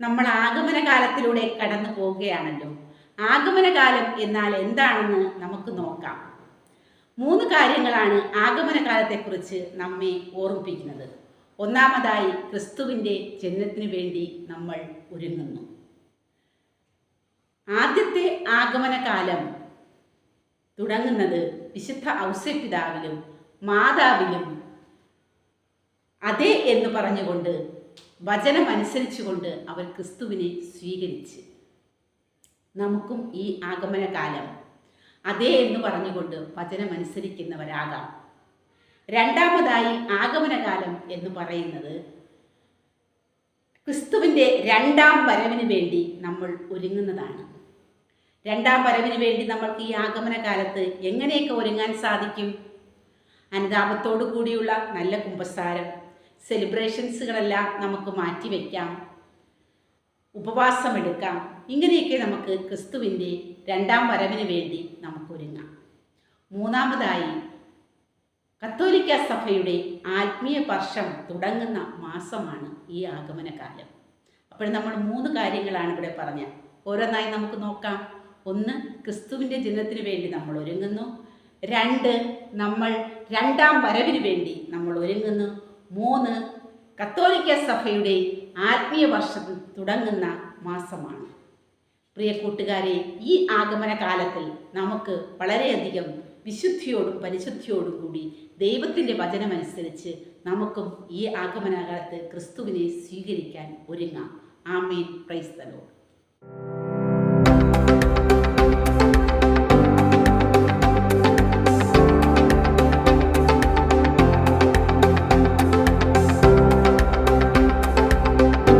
നമ്മൾ ആഗമന കാലത്തിലൂടെ കടന്നു പോവുകയാണല്ലോ. ആഗമനകാലം എന്നാൽ എന്താണെന്ന് നമുക്ക് നോക്കാം. മൂന്ന് കാര്യങ്ങളാണ് ആഗമന കാലത്തെക്കുറിച്ച് നമ്മെ ഓർമ്മിപ്പിക്കുന്നത്. ഒന്നാമതായി ക്രിസ്തുവിന്റെ ജനനത്തിനു വേണ്ടി നമ്മൾ ഒരുങ്ങുന്നു. ആദ്യത്തെ ആഗമന കാലം തുടങ്ങുന്നത് വിശുദ്ധ ഔസ്യപിതാവിലും മാതാവിലും അതെ എന്ന് പറഞ്ഞുകൊണ്ട് വചനമനുസരിച്ചുകൊണ്ട് അവർ ക്രിസ്തുവിനെ സ്വീകരിച്ച്. നമുക്കും ഈ ആഗമനകാലം അതേ എന്ന് പറഞ്ഞുകൊണ്ട് വചനമനുസരിക്കുന്നവരാകാം. രണ്ടാമതായി ആഗമനകാലം എന്ന് പറയുന്നത് ക്രിസ്തുവിന്റെ രണ്ടാം വരവിന് വേണ്ടി നമ്മൾ ഒരുങ്ങുന്നതാണ്. രണ്ടാം വരവിന് വേണ്ടി നമ്മൾക്ക് ഈ ആഗമന കാലത്ത് എങ്ങനെയൊക്കെ ഒരുങ്ങാൻ സാധിക്കും? അനുതാപത്തോടു കൂടിയുള്ള നല്ല കുമ്പസാരം സെലിബ്രേഷൻസുകളെല്ലാം നമുക്ക് മാറ്റിവെക്കാം ഉപവാസമെടുക്കാം. ഇങ്ങനെയൊക്കെ നമുക്ക് ക്രിസ്തുവിന്റെ രണ്ടാം വരവിന് വേണ്ടി നമുക്ക് ഒരുങ്ങാം മൂന്നാമതായി കത്തോലിക്ക സഭയുടെ ആത്മീയ വർഷം തുടങ്ങുന്ന മാസമാണ് ഈ ആഗമനകാലം. അപ്പോൾ നമ്മൾ മൂന്ന് കാര്യങ്ങളാണ് ഇവിടെ പറഞ്ഞത്. ഓരോന്നായി നമുക്ക് നോക്കാം. ഒന്ന് ക്രിസ്തുവിന്റെ ജനനത്തിന് വേണ്ടി നമ്മൾ ഒരുങ്ങുന്നു. രണ്ട് നമ്മൾ രണ്ടാം വരവിന് വേണ്ടി നമ്മൾ ഒരുങ്ങുന്നു. മൂന്ന് കത്തോലിക്ക സഭയുടെ ആത്മീയ വർഷം തുടങ്ങുന്ന മാസമാണ്. പ്രിയ കൂട്ടുകാരെ ഈ ആഗമന കാലത്തിൽ നമുക്ക് വളരെയധികം വിശുദ്ധിയോടും പരിശുദ്ധിയോടും കൂടി ദൈവത്തിന്റെ വചനമനുസരിച്ച് നമുക്കും ഈ ആഗമനകാലത്ത് ക്രിസ്തുവിനെ സ്വീകരിക്കാൻ ഒരുങ്ങാം. ആമേൻ. പ്രൈസ്തലോ